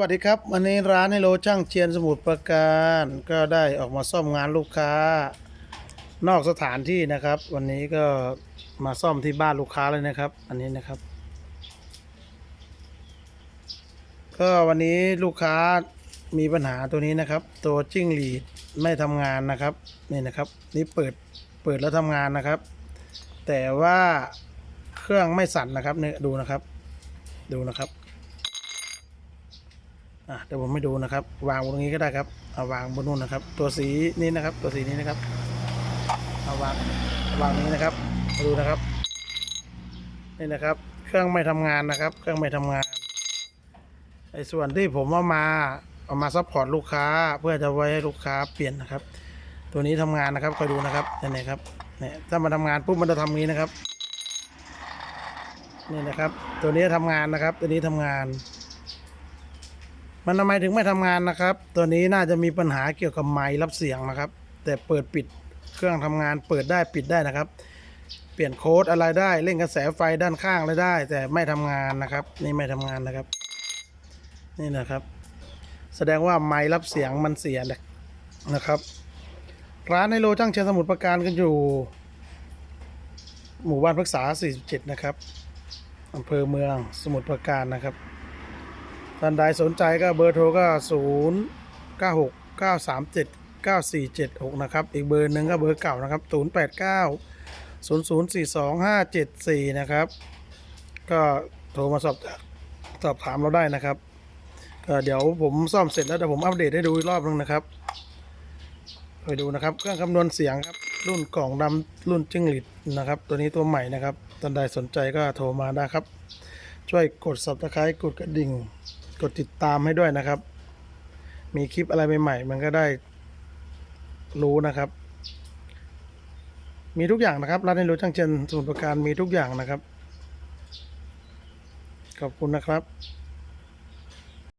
วัสดีครับ วันนี้ร้านในโลช่างเชียนสมุทรปราการ ก็ได้ออกมาซ่อมงานลูกค้า นอกสถานที่นะครับ วันนี้ก็มาซ่อมที่บ้านลูกค้าเลยนะครับ อันนี้นะครับ ก็วันนี้ลูกค้ามีปัญหาตัวนี้นะครับ ตัวจิ้งหรีดไม่ทำงานนะครับนี่นะครับ นี่เปิดเปิดแล้วทำงานนะครับ แต่ว่าเครื่องไม่สั่นนะครับเนี่ยดูนะครับ ดูนะครับ อะเดี๋ยวผมไม่ดูนะครับ วางบนตรงนี้ก็ได้ครับเอาวางบนนู่นนะครับ ตัวสีนี้นะครับ ตัวสีนี้นะครับเอาวางวางนี้นะครับมาดูนะครับนี่นะครับ เครื่องไม่ทำงานนะครับ เครื่องไม่ทำงานไอ้ส่วนที่ผมเอามาเอามาซัพพอร์ตลูกค้า เพื่อจะไว้ให้ลูกค้าเปลี่ยนนะครับ ตัวนี้ทำงานนะครับคอยดูนะครับนี่ครับเนี่ยถ้ามันทำงานปุ๊บมันจะทำงี้นะครับนี่นะครับ ตัวนี้ทำงานนะครับ ตัวนี้ทำงาน มันทำไมถึงไม่ทำงานนะครับ ตัวนี้น่าจะมีปัญหาเกี่ยวกับไมค์รับเสียงนะครับ แต่เปิดปิดเครื่องทำงานเปิดได้ปิดได้นะครับ เปลี่ยนโค้ดอะไรได้เล่นกระแสไฟด้านข้างอะไรได้ แต่ไม่ทำงานนะครับ นี่ไม่ทำงานนะครับ นี่นะครับ แสดงว่าไมค์รับเสียงมันเสียนะครับ ร้านในโลจ้างเชียงสมุทรปราการกันอยู่ หมู่บ้านพฤกษา 47 นะครับอำเภอเมืองสมุทรปราการนะครับ ท่านใดสนใจก็เบอร์โทรก็ 0 9 6 9 3 7 9 4 7 6 นะครับ อีกเบอร์หนึ่งก็เบอร์เก่านะครับ 0 8 9 0 0 4 2 5 7 4 นะครับ ก็โทรมาสอบสอบถามเราได้นะครับก็เดี๋ยวผมซ่อมเสร็จแล้วเดี๋ยวผมอัปเดตให้ดูอีกรอบนึงนะครับไปดูนะครับเครื่องคำนวณเสียงครับรุ่นกล่องดำรุ่นจิ้งหรีดนะครับ ตัวนี้ตัวใหม่นะครับท่านใดสนใจก็โทรมาได้ครับ ช่วยกด subscribe กดกระดิ่ง ดติดตามให้ด้วยนะครับ มีคลิปอะไรใหม่ๆมันก็ได้รู้นะครับ มีทุกอย่างนะครับร้านในรู้ช่างเจนสมุนประการมีทุกอย่างนะครับ ขอบคุณนะครับ